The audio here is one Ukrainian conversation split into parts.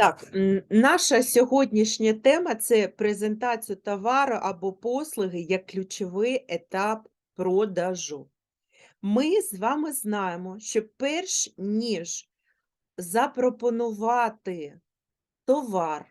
Так, наша сьогоднішня тема це презентацію товару або послуги як ключовий етап продажу. Ми з вами знаємо, що перш ніж запропонувати товар,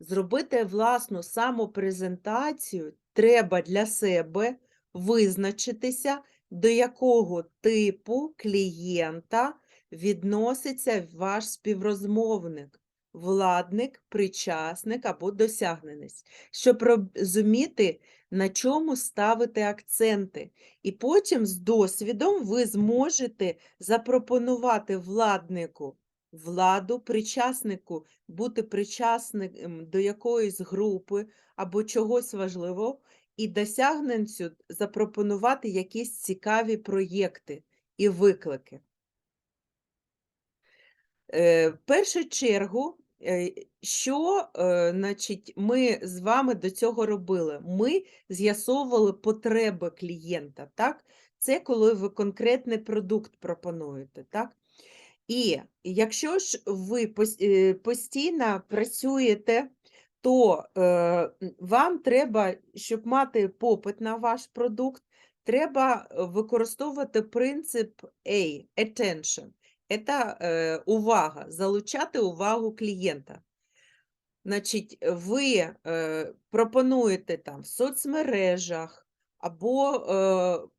зробити власну самопрезентацію, треба для себе визначитися, до якого типу клієнта відноситься ваш співрозмовник, владник, причасник або досягненець, щоб розуміти, на чому ставити акценти. І потім з досвідом ви зможете запропонувати владнику владу, причаснику бути причасним до якоїсь групи або чогось важливого, і досягненцю запропонувати якісь цікаві проєкти і виклики. Е, В першу чергу, що е, значить, ми з вами до цього робили? Ми з'ясовували потреби клієнта. так? Це коли ви конкретний продукт пропонуєте. так? І якщо ж ви е, постійно працюєте, то е, вам треба, щоб мати попит на ваш продукт, треба е, використовувати принцип A, attention. Це е, увага, залучати увагу клієнта. Значить, ви е, пропонуєте там в соцмережах або е,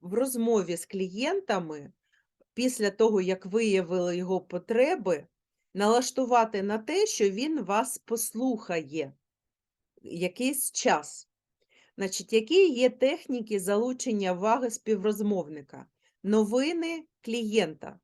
в розмові з клієнтами після того, як виявили його потреби, налаштувати на те, що він вас послухає якийсь час. Значить, які є техніки залучення уваги співрозмовника? Новини клієнта.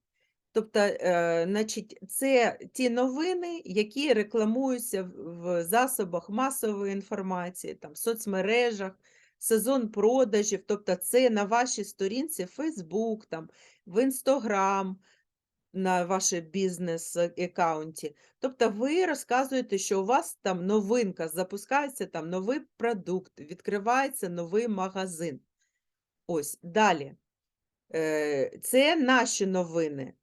Тобто, е, значить, це ті новини, які рекламуються в- засобах масової інформації, там, в соцмережах, сезон продажів, тобто це на вашій сторінці Facebook, там, в Instagram, на вашій бізнес-аккаунті. Тобто ви розказуєте, що у вас там новинка, запускається там новий продукт, відкривається новий магазин. Ось, далі. Е, Це наші новини.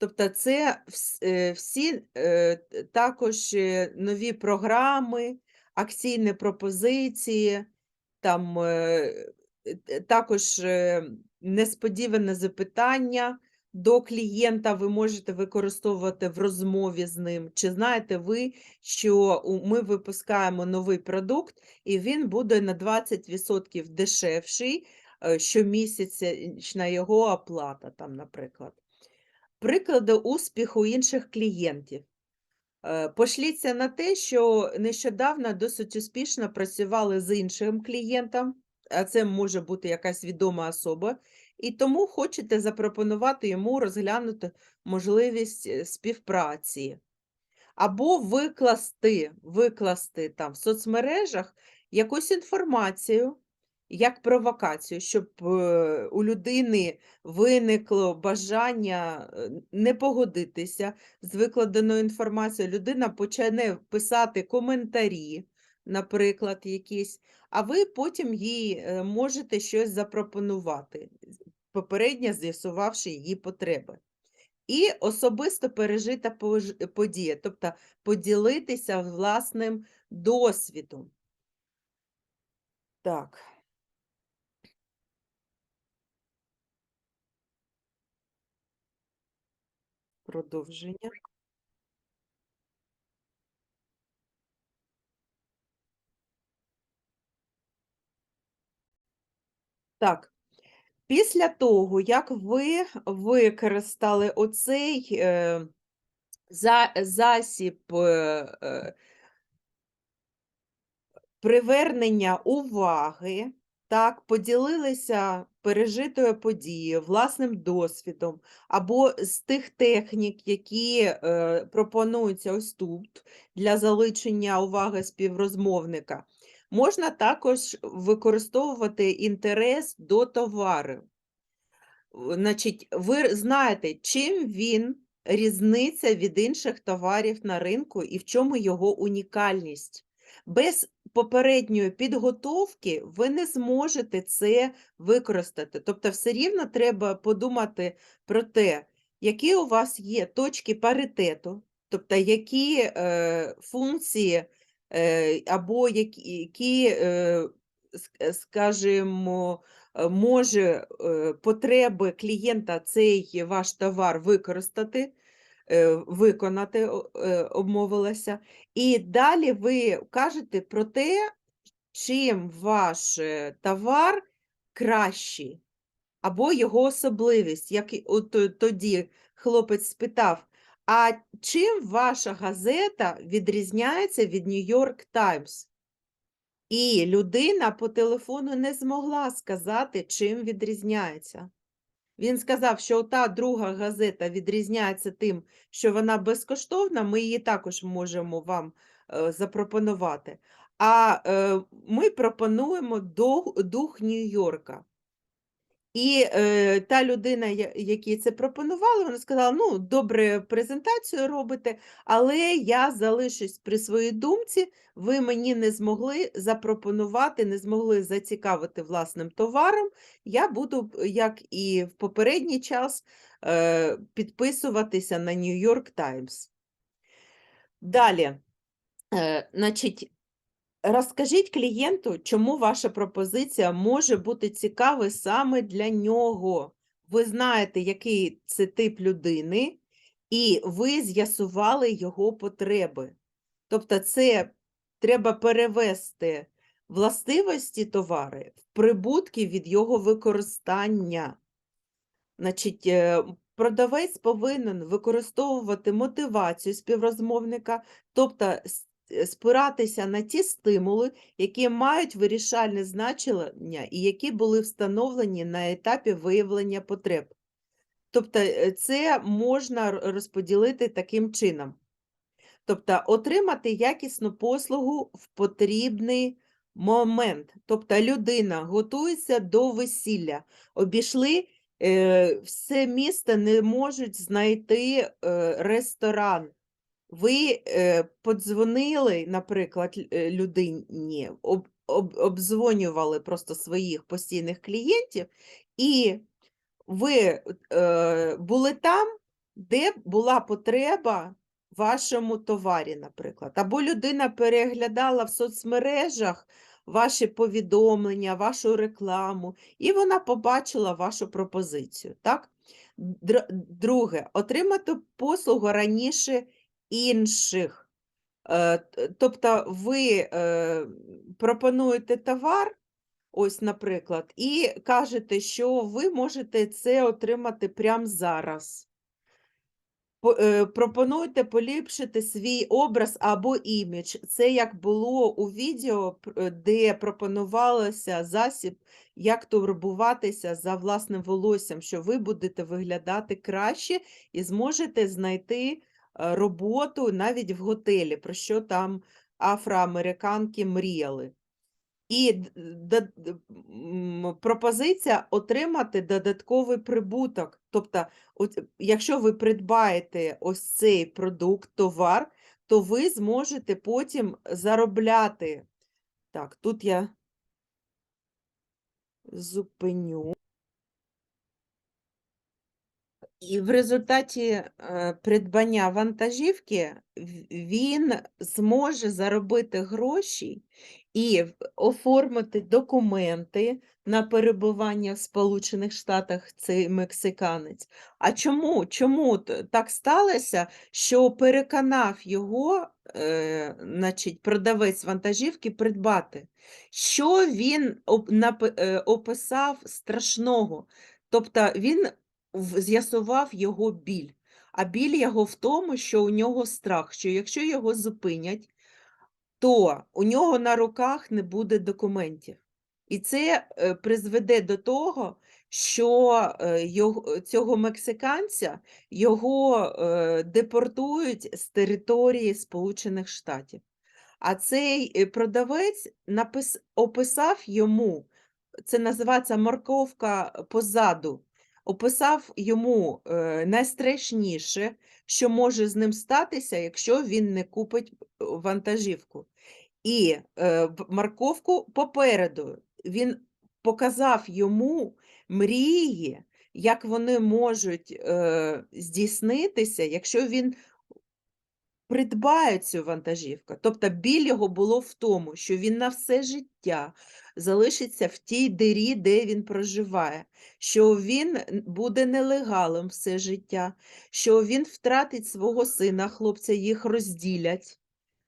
Тобто це е, всі е, також е, нові програми, акційні пропозиції, там також несподіване запитання до клієнта ви можете використовувати в розмові з ним. Чи знаєте ви, що ми випускаємо новий продукт, і він буде на 20% дешевший щомісячна його оплата, там, наприклад. Приклади успіху інших клієнтів. Е, Пошліться на те, що нещодавно досить успішно працювали з іншим клієнтом, а це може бути якась відома особа, і тому хочете запропонувати йому розглянути можливість е, співпраці. Або викласти, викласти там в соцмережах якусь інформацію, як провокацію, щоб е, у людини виникло бажання е, не погодитися з викладеною інформацією. Людина почне писати коментарі, наприклад, якісь, а ви потім їй е, можете щось запропонувати, попередньо з'ясувавши її потреби. І особисто пережита подія, тобто поділитися власним досвідом. Так. Продовження. Так. Після того, як ви використали оцей е, за, засіб е, е, привернення уваги, так, поділилися пережитою подією, власним досвідом, або з тих технік, які е, пропонуються ось тут для залучення уваги співрозмовника, можна також використовувати інтерес до товару. Значить, ви знаєте, чим він різниця від інших товарів на ринку і в чому його унікальність. Без попередньої підготовки ви не зможете це використати. Тобто, все рівно треба подумати про те, які у вас є точки паритету, Тобто, які е, функції е, або які, е, скажімо, е, може е, потреби клієнта цей ваш товар використати, виконати, е, обмовилася. І далі ви кажете про те, чим ваш е, товар кращий, або його особливість. Як е, тоді хлопець спитав, а чим ваша газета відрізняється від Нью-Йорк Таймс? І людина по телефону не змогла сказати, чим відрізняється. Він сказав, що та друга газета відрізняється тим, що вона безкоштовна, ми її також можемо вам е, запропонувати. А е, ми пропонуємо дух, Нью-Йорка. І е, та людина, якій це пропонувала, вона сказала: ну, добре, презентацію робите, але я залишусь при своїй думці, ви мені не змогли запропонувати, не змогли зацікавити власним товаром. Я буду, як і в попередній час, е, підписуватися на New York Times. Далі, е, значить, Розкажіть клієнту, чому ваша пропозиція може бути цікавою саме для нього. Ви знаєте, який це тип людини, і ви з'ясували його потреби. Тобто, це треба перевести властивості товари в прибутки від його використання. Значить, е, продавець повинен використовувати мотивацію співрозмовника, тобто спиратися на ті стимули, які мають вирішальне значення і які були встановлені на етапі виявлення потреб. Тобто е, це можна розподілити таким чином. Тобто отримати якісну послугу в потрібний момент. Тобто людина готується до весілля, обійшли е, все місто, не можуть знайти е, ресторан. Ви е, подзвонили, наприклад, е, людині, об, об, обдзвонювали просто своїх постійних клієнтів, і ви е, були там, де була потреба вашому товарі, наприклад. Або людина переглядала в соцмережах ваші повідомлення, вашу рекламу, і вона побачила вашу пропозицію. Так? Друге, отримати послугу раніше інших. Е, Тобто ви е, пропонуєте товар, ось, наприклад, і кажете, що ви можете це отримати прямо зараз. Е, Пропонуйте поліпшити свій образ або імідж. Це як було у відео, де пропонувалося засіб, як турбуватися за власним волоссям, що ви будете виглядати краще і зможете знайти роботу навіть в готелі, про що там афроамериканки мріяли. І пропозиція отримати додатковий прибуток. Тобто, якщо ви придбаєте ось цей продукт, товар, то ви зможете потім заробляти. Так, тут я зупиню. І в результаті е, придбання вантажівки він зможе заробити гроші і оформити документи на перебування в Сполучених Штатах цей мексиканець. А чому? Чому так сталося, що переконав його, е, значить, продавець вантажівки придбати? Що він е, описав страшного? Тобто він з'ясував його біль. А біль його в тому, що у нього страх, що якщо його зупинять, то у нього на руках не буде документів. І це е, призведе до того, що е, цього мексиканця його е, депортують з території Сполучених Штатів. А цей продавець напис, описав йому, це називається морковка позаду, описав йому е, найстрашніше, що може з ним статися, якщо він не купить е, вантажівку. І е, морковку попереду він показав йому мрії, як вони можуть здійснитися, якщо він придбає цю вантажівку. Тобто біль його було в тому, що він на все життя залишиться в тій дирі, де він проживає, що він буде нелегалом все життя, що він втратить свого сина, хлопця, їх розділять,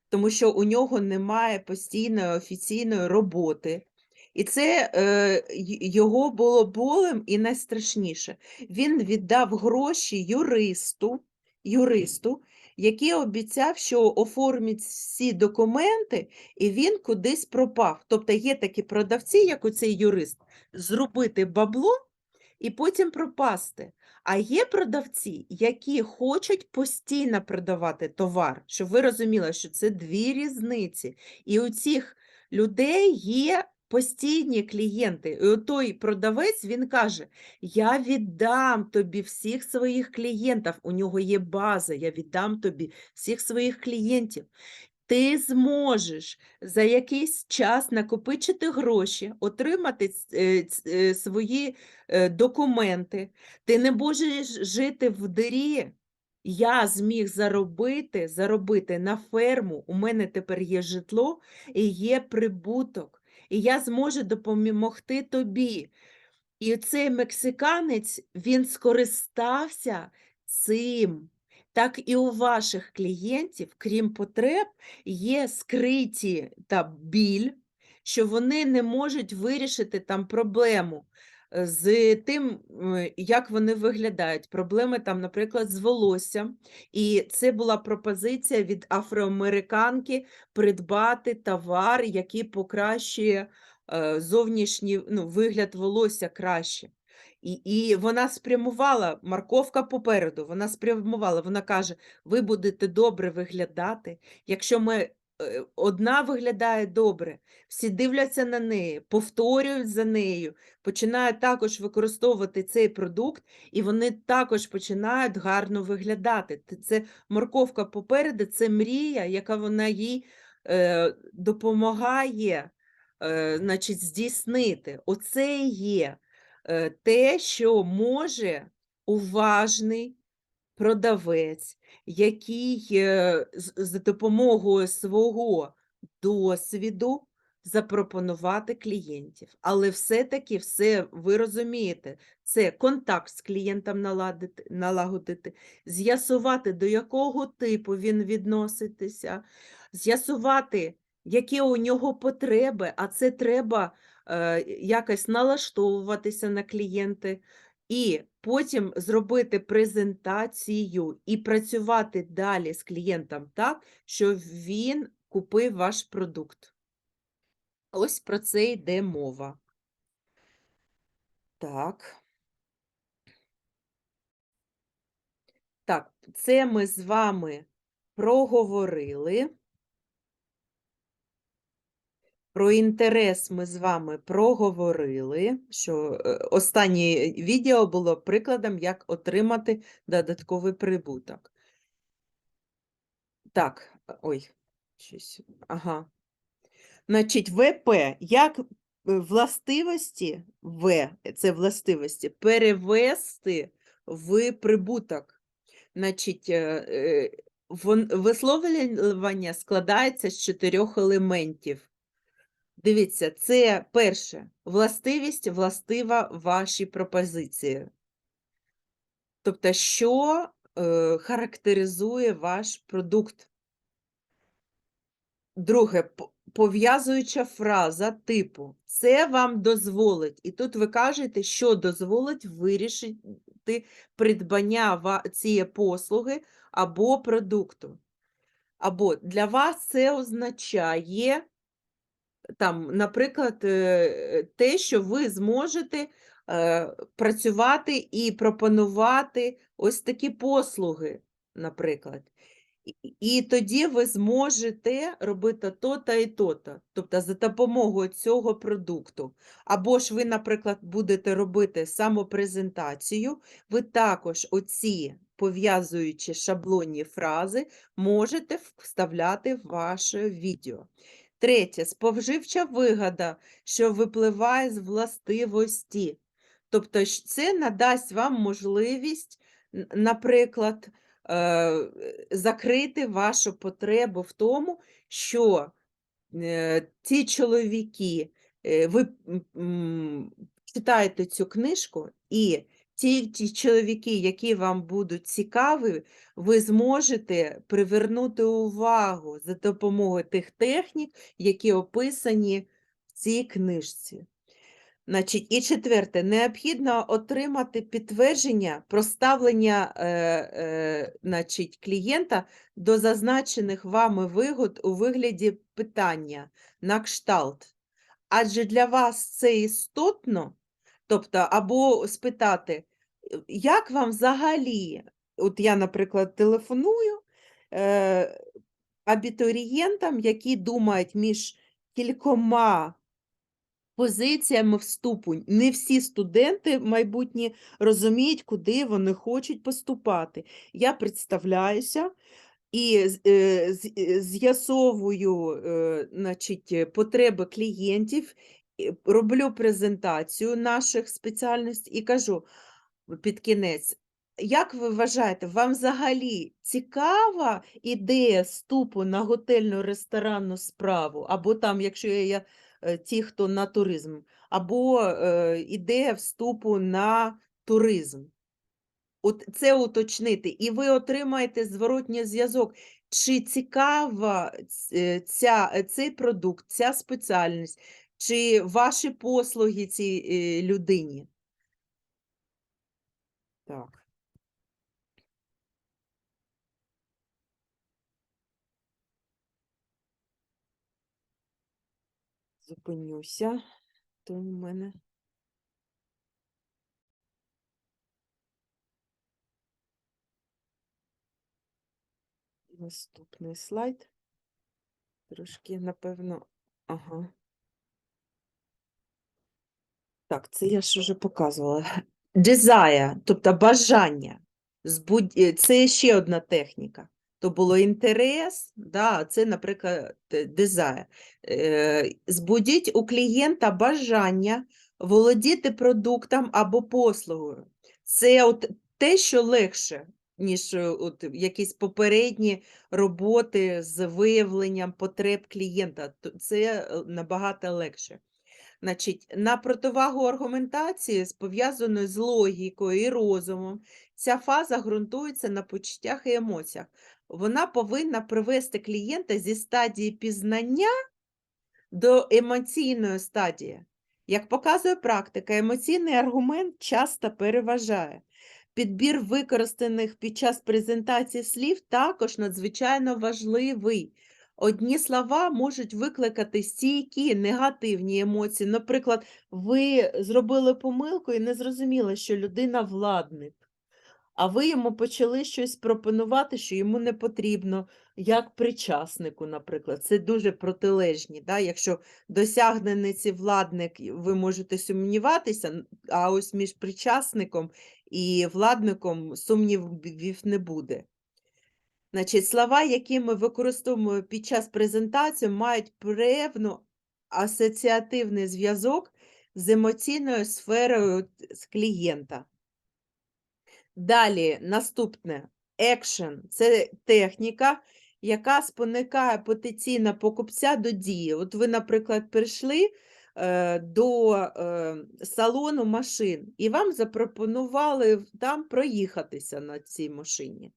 тому що у нього немає постійної офіційної роботи. І це е, його було болем і найстрашніше. Він віддав гроші юристу, юристу, який обіцяв, що оформить всі документи, і він кудись пропав. Тобто є такі продавці, як оцей юрист, зробити бабло і потім пропасти. А є продавці, які хочуть постійно продавати товар, щоб ви розуміли, що це дві різниці. І у цих людей є постійні клієнти. І той продавець він каже: Я віддам тобі всіх своїх клієнтів. У нього є база, я віддам тобі всіх своїх клієнтів. Ти зможеш за якийсь час накопичити гроші, отримати е, е, свої е, документи. Ти не можеш жити в дирі. Я зміг заробити, заробити на ферму. У мене тепер є житло і є прибуток. І я зможу допомогти тобі. І цей мексиканець він скористався цим. Так і у ваших клієнтів, крім потреб, є скриті та біль, що вони не можуть вирішити там проблему з тим, як вони виглядають. Проблеми там, наприклад, з волоссям. І це була пропозиція від афроамериканки придбати товар, який покращує е, зовнішній ну, вигляд волосся краще. І, і вона спрямувала, морковка попереду, вона спрямувала, вона каже: ви будете добре виглядати. Якщо ми одна виглядає добре, всі дивляться на неї, повторюють за нею, починають також використовувати цей продукт, і вони також починають гарно виглядати. Це морковка попереду, це мрія, яка вона їй е, допомагає е, значить, здійснити. Оце є е, те, що може уважний продавець, який е, за допомогою свого досвіду запропонувати клієнтів. Але все-таки все ви розумієте, це контакт з клієнтом наладити, налагодити, з'ясувати, до якого типу він відноситися, з'ясувати, які у нього потреби, а це треба е, якось налаштовуватися на клієнти, і потім зробити презентацію і працювати далі з клієнтом так, що він купив ваш продукт. Ось про це йде мова. Так. Так, це ми з вами проговорили. Про інтерес ми з вами проговорили, що е, останнє відео було прикладом, як отримати додатковий прибуток. Так, е, ой, щось, ага. Значить, ВП, як е, властивості В, це властивості, перевести в прибуток. Значить, висловлювання складається з чотирьох елементів. Дивіться, це перше властивість властива вашій пропозиції. Тобто, що е, характеризує ваш продукт. Друге, пов'язуюча фраза типу це вам дозволить. І тут ви кажете, що дозволить вирішити придбання цієї послуги або продукту. Або для вас це означає там, наприклад, е, те, що ви зможете е, працювати і пропонувати ось такі послуги, наприклад. І- тоді ви зможете робити то-то і то-то, тобто за допомогою цього продукту. Або ж ви, наприклад, будете робити самопрезентацію, ви також оці пов'язуючі шаблонні фрази можете вставляти в ваше відео. Третє, споживча вигода, що випливає з властивості. Тобто, це надасть вам можливість, наприклад, е, закрити вашу потребу в тому, що е, ці чоловіки, е, ви читаєте цю книжку, і ті, ті чоловіки, які вам будуть цікаві, ви зможете привернути увагу за допомогою тих технік, які описані в цій книжці. Значить, і четверте, необхідно отримати підтвердження про ставлення е, е, значить, клієнта до зазначених вами вигод у вигляді питання на кшталт. Адже для вас це істотно, тобто, або спитати, «Е, як вам взагалі, от я, наприклад, телефоную е, абітурієнтам, які думають між кількома позиціями вступу. Не всі студенти майбутні розуміють, куди вони хочуть поступати. Я представляюся і е, е, з'ясовую е, значить, потреби клієнтів, роблю презентацію наших спеціальностей і кажу під кінець. Як ви вважаєте, вам взагалі цікава ідея вступу на готельну ресторанну справу, або там, якщо я е, ті, хто на туризм, або е, ідея вступу на туризм? От це уточнити, і ви отримаєте зворотній зв'язок, чи цікава е, ця, цей продукт, ця спеціальність, чи ваші послуги цій людині. Так. Зупинюся, то у мене. Наступний слайд. Трошки, напевно, ага. Так, це я ж вже показувала. Desire, тобто бажання. Е, Це ще одна техніка. То було інтерес, да, це, наприклад, desire. Е, Збудіть у клієнта бажання володіти продуктом або послугою. Це от те, що легше, ніж е, от якісь попередні роботи з виявленням потреб клієнта. Це набагато легше. Значить, на противагу аргументації, пов'язаної з логікою і розумом, ця фаза ґрунтується на почуттях і емоціях. Вона повинна привести клієнта зі стадії пізнання до емоційної стадії. Як показує практика, емоційний аргумент часто переважає. Підбір використаних під час презентації слів також надзвичайно важливий. Одні слова можуть викликати стійкі негативні емоції. Наприклад, ви зробили помилку і не зрозуміли, що людина владник, а ви йому почали щось пропонувати, що йому не потрібно, як причаснику, наприклад. Це дуже протилежні. Да? Якщо досягнений владник, ви можете сумніватися, а ось між причасником і владником сумнівів не буде. Значить, слова, які ми використовуємо під час презентації, мають певну асоціативний зв'язок з емоційною сферою з клієнта. Далі, наступне action – це техніка, яка спонукає потенційно покупця до дії. От ви, наприклад, прийшли е, до е, салону машин, і вам запропонували там проїхатися на цій машині.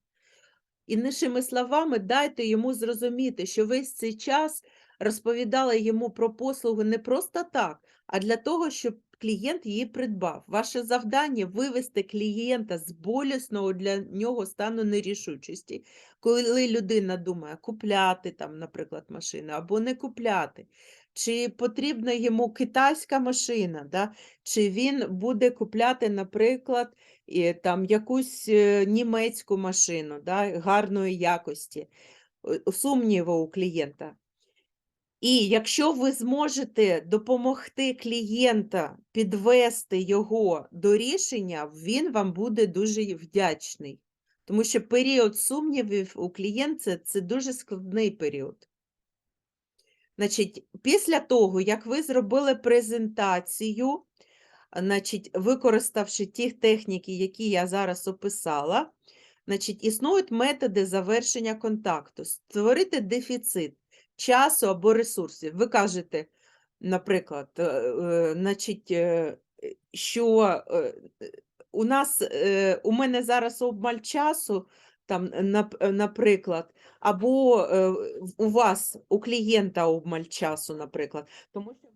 Іншими словами, дайте йому зрозуміти, що весь цей час розповідали йому про послугу не просто так, а для того, щоб клієнт її придбав. Ваше завдання вивести клієнта з болісного для нього стану нерішучості, коли людина думає купляти там, наприклад, машину або не купляти. Чи потрібна йому китайська машина, да? чи він буде купляти, наприклад, там якусь е, німецьку машину, да, гарної якості, е, сумніву у клієнта. І якщо ви зможете допомогти клієнта підвести його до рішення, він вам буде дуже вдячний. Тому що період сумнівів у клієнта це дуже складний період. Значить, після того, як ви зробили презентацію, значить, використавши ті техніки, які я зараз описала, Значить, існують методи завершення контакту, створити дефіцит часу або ресурсів. Ви кажете, наприклад, е, е, значить, е, що у нас у мене зараз обмаль часу, там, наприклад, або у вас, у клієнта обмаль часу, наприклад. Тому що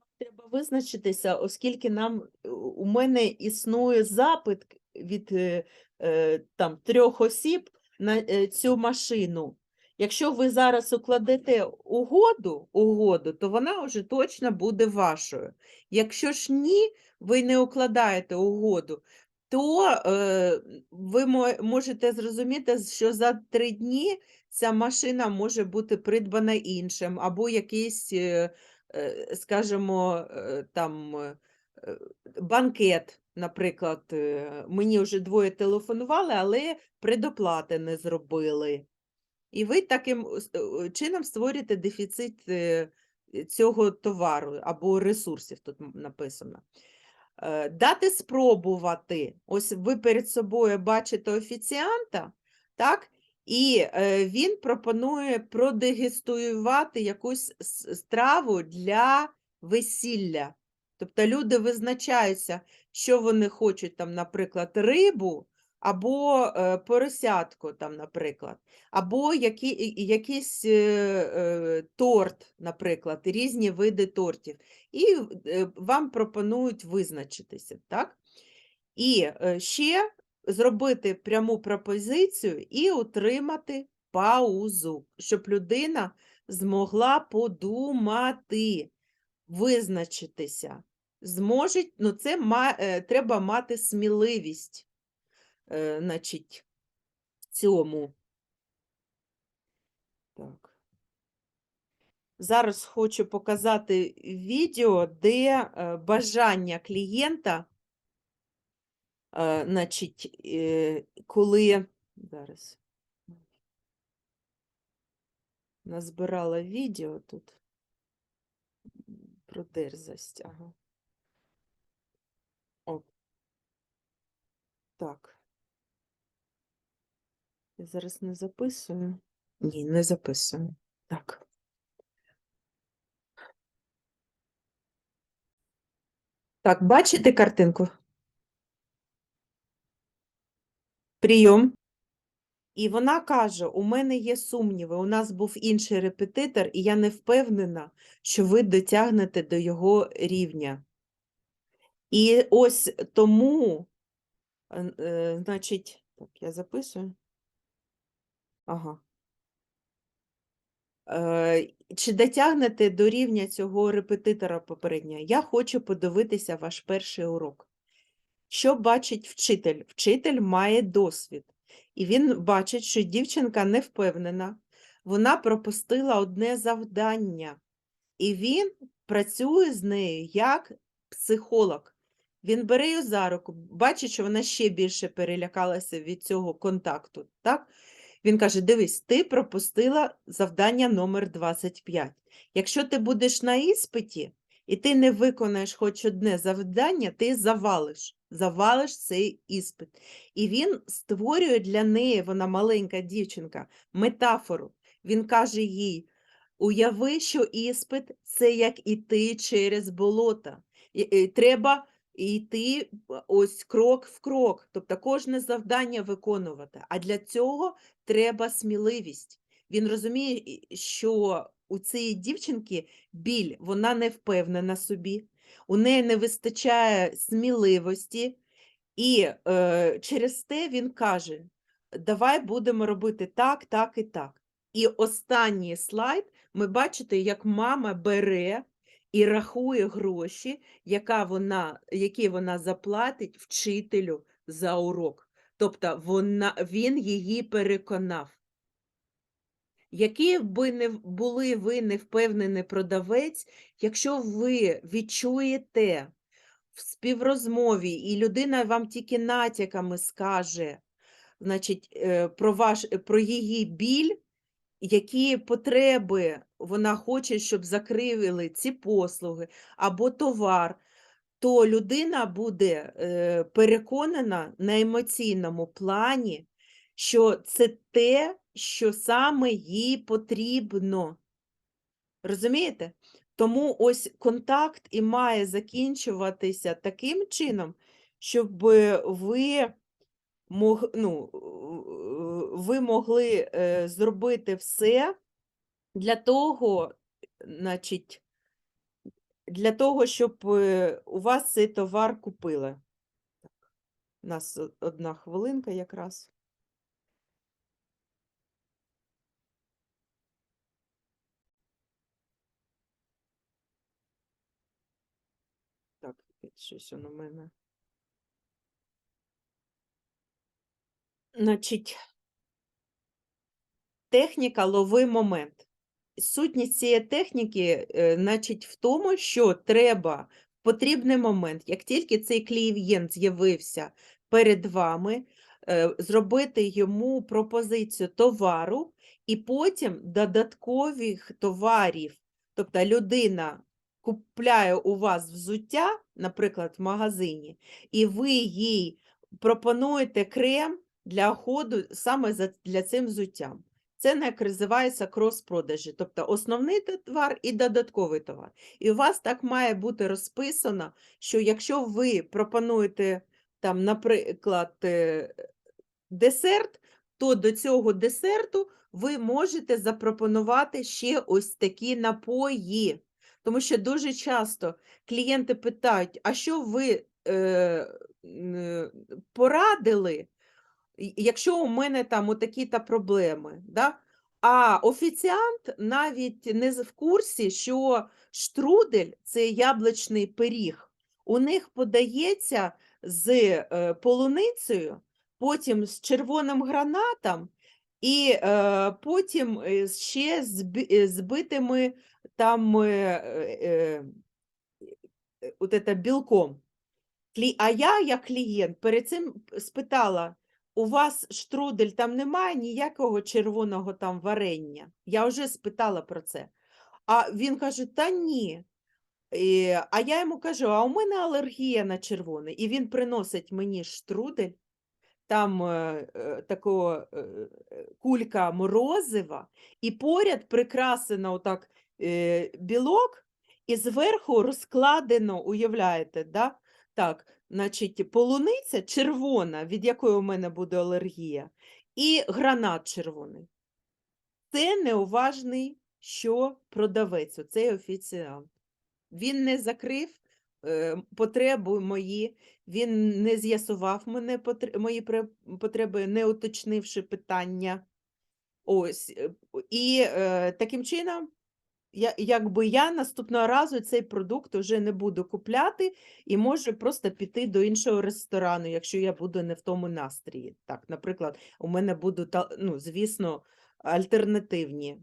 визначитися, оскільки нам е, у мене існує запит від е, е, там трьох осіб на цю машину. Якщо ви зараз укладете угоду, угоду, то вона вже точно буде вашою. Якщо ж ні, ви не укладаєте угоду, то е, ви можете зрозуміти, що за три дні ця машина може бути придбана іншим, або якийсь, скажімо, е, там е, е, банкет, наприклад, мені вже двоє телефонували, але предоплати не зробили. І ви таким е, чином створюєте дефіцит е, цього товару або ресурсів, тут написано. Е, Дати спробувати. Ось ви перед собою бачите офіціанта, так? І е, він пропонує продегустувати якусь страву для весілля. Тобто люди визначаються, що вони хочуть, там, наприклад, рибу або е, поросятку, там, наприклад, або які, якийсь е, торт, наприклад, різні види тортів і вам пропонують визначитися, так? І ще зробити пряму пропозицію і утримати паузу, щоб людина змогла подумати, визначитися. Зможуть, ну це ма, е, треба мати сміливість, е, значить, в цьому. Так. Зараз хочу показати відео, де е, бажання клієнта, значить, е, коли зараз назбирала відео тут про дерзость. Ага. О, так. Я зараз не записую. Ні, не записую. Так. Так, бачите картинку? Прийом. І вона каже: у мене є сумніви, у нас був інший репетитор, і я не впевнена, що ви дотягнете до його рівня. І ось тому, е, е, значить, так, я записую. Ага. Е, Чи дотягнете до рівня цього репетитора попереднього? Я хочу подивитися ваш перший урок. Що бачить вчитель? Вчитель має досвід, і він бачить, що дівчинка не впевнена, вона пропустила одне завдання, і він працює з нею як психолог. Він бере її за руку, бачить, що вона ще більше перелякалася від цього контакту. Так? Він каже: Дивись, ти пропустила завдання номер 25. Якщо ти будеш на іспиті і ти не виконаєш хоч одне завдання, ти завалиш, завалиш цей іспит. І він створює для неї, вона маленька дівчинка, метафору. Він каже їй: уяви, що іспит це як іти через болото. Треба йти ось крок в крок, тобто кожне завдання виконувати. А для цього треба сміливість. Він розуміє, що у цієї дівчинки біль, вона не впевнена собі, у неї не вистачає сміливості, і е, через те він каже: давай будемо робити так, так і так. І останній слайд ми бачите, як мама бере і рахує гроші, яка вона, які вона заплатить вчителю за урок. Тобто вона, він її переконав. Який би не були ви невпевнений продавець, якщо ви відчуєте в співрозмові, і людина вам тільки натяками скаже, значить, е, про ваш, про її біль, які потреби вона хоче, щоб закрили ці послуги або товар, то людина буде е, переконана на емоційному плані, що це те, що саме їй потрібно. Розумієте? Тому ось контакт і має закінчуватися таким чином, щоб ви мог, ну, ви могли е, зробити все для того, значить, для того, щоб е, у вас цей товар купили. У нас одна хвилинка якраз. Так, щось воно мене. Значить, техніка лови момент. Сутність цієї техніки, е, значить, в тому, що треба в потрібний момент, як тільки цей клієнт з'явився перед вами, е, зробити йому пропозицію товару і потім додаткових товарів. Тобто людина купляє у вас взуття, наприклад, в магазині, і ви їй пропонуєте крем для ходу саме для цим взуттям. Це називається крос-продажі, тобто основний товар і додатковий товар. І у вас так має бути розписано, що якщо ви пропонуєте, там, наприклад, е, десерт, то до цього десерту ви можете запропонувати ще ось такі напої. Тому що дуже часто клієнти питають, а що ви е, е, порадили, якщо у мене там отакі-то проблеми, да? а офіціант навіть не в курсі, що штрудель це яблучний пиріг. У них подається з е, полуницею, потім з червоним гранатом, і е, потім е, ще е, збитими там е, е, е, от это білком. А я, як клієнт, перед цим спитала, у вас штрудель, там немає ніякого червоного там варення? Я вже спитала про це. А він каже, та ні. А я йому кажу, а у мене алергія на червоний. І він приносить мені штрудель, там е, е, такого е, кулька морозива, і поряд прикрасено отак білок, і зверху розкладено, уявляєте, да? так, значить, полуниця червона, від якої у мене буде алергія, і гранат червоний. Це неуважний, що продавець, оцей офіціант. Він не закрив потреби мої, він не з'ясував мене мої потреби, не уточнивши питання. Ось. е, І е, таким чином, я, якби я наступного разу цей продукт вже не буду купляти і можу просто піти до іншого ресторану, якщо я буду не в тому настрої. Так, наприклад, у мене будуть, а- ну, звісно, альтернативні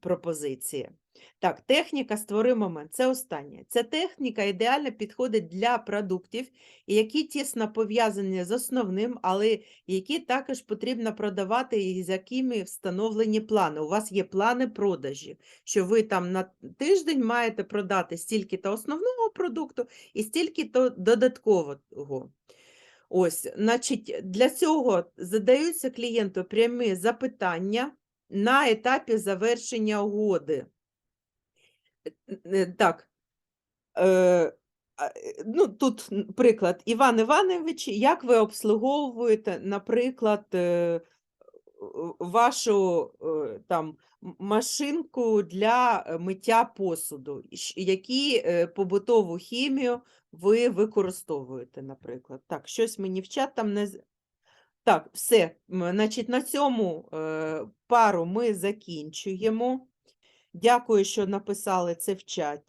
пропозиції. Так, техніка створи момент. Це останнє. Ця техніка ідеально підходить для продуктів, які тісно пов'язані з основним, але які також потрібно продавати і з якими встановлені плани. У вас є плани продажі, що ви там на тиждень маєте продати стільки-то основного продукту і стільки-то додаткового. Ось, значить, для цього задаються клієнту прямі запитання на етапі завершення угоди. Е, е, Так. Е, ну, тут приклад. Іван Іванович, як ви обслуговуєте, наприклад, вашу там машинку для миття посуду? Які побутову хімію ви використовуєте, наприклад? Так, щось мені в чат там не. Так, все. Значить, на цьому е, пару ми закінчуємо. Дякую, що написали це в чаті.